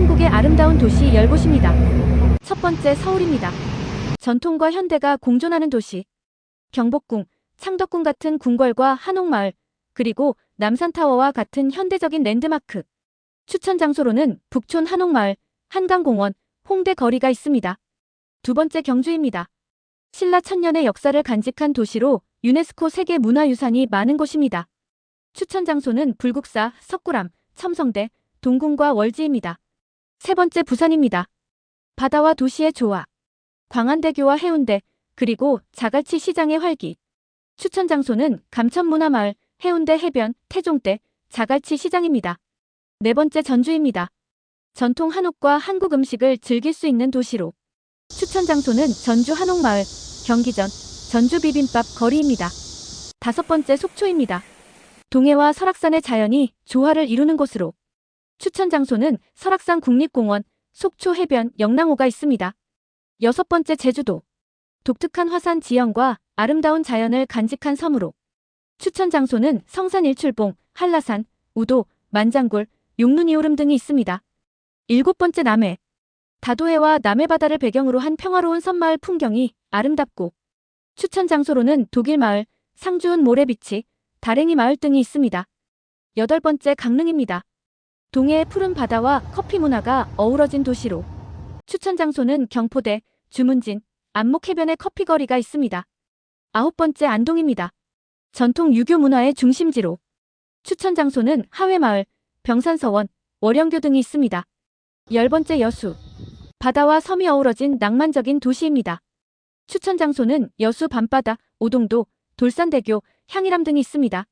한국의 아름다운 도시 10곳입니다. 첫 번째 서울입니다. 전통과 현대가 공존하는 도시. 경복궁, 창덕궁 같은 궁궐과 한옥마을, 그리고 남산타워와 같은 현대적인 랜드마크. 추천 장소로는 북촌 한옥마을, 한강공원, 홍대 거리가 있습니다. 두 번째 경주입니다. 신라 천년의 역사를 간직한 도시로 유네스코 세계 문화유산이 많은 곳입니다. 추천 장소는 불국사, 석굴암, 첨성대, 동궁과 월지입니다. 세 번째 부산입니다. 바다와 도시의 조화. 광안대교와 해운대, 그리고 자갈치 시장의 활기. 추천 장소는 감천문화마을, 해운대 해변, 태종대, 자갈치 시장입니다. 네 번째 전주입니다. 전통 한옥과 한국 음식을 즐길 수 있는 도시로. 추천 장소는 전주 한옥마을, 경기전, 전주 비빔밥 거리입니다. 다섯 번째 속초입니다. 동해와 설악산의 자연이 조화를 이루는 곳으로. 추천 장소는 설악산 국립공원, 속초 해변, 영랑호가 있습니다. 여섯 번째 제주도. 독특한 화산 지형과 아름다운 자연을 간직한 섬으로. 추천 장소는 성산 일출봉, 한라산, 우도, 만장굴, 용눈이 오름 등이 있습니다. 일곱 번째 남해. 다도해와 남해바다를 배경으로 한 평화로운 섬마을 풍경이 아름답고 추천 장소로는 독일마을, 상주은 모래비치, 다랭이 마을 등이 있습니다. 여덟 번째 강릉입니다. 동해의 푸른 바다와 커피 문화가 어우러진 도시로 추천 장소는 경포대, 주문진, 안목해변의 커피거리가 있습니다. 아홉 번째 안동입니다. 전통 유교 문화의 중심지로 추천 장소는 하회마을, 병산서원, 월영교 등이 있습니다. 열 번째 여수. 바다와 섬이 어우러진 낭만적인 도시입니다. 추천 장소는 여수 밤바다, 오동도, 돌산대교, 향일암 등이 있습니다.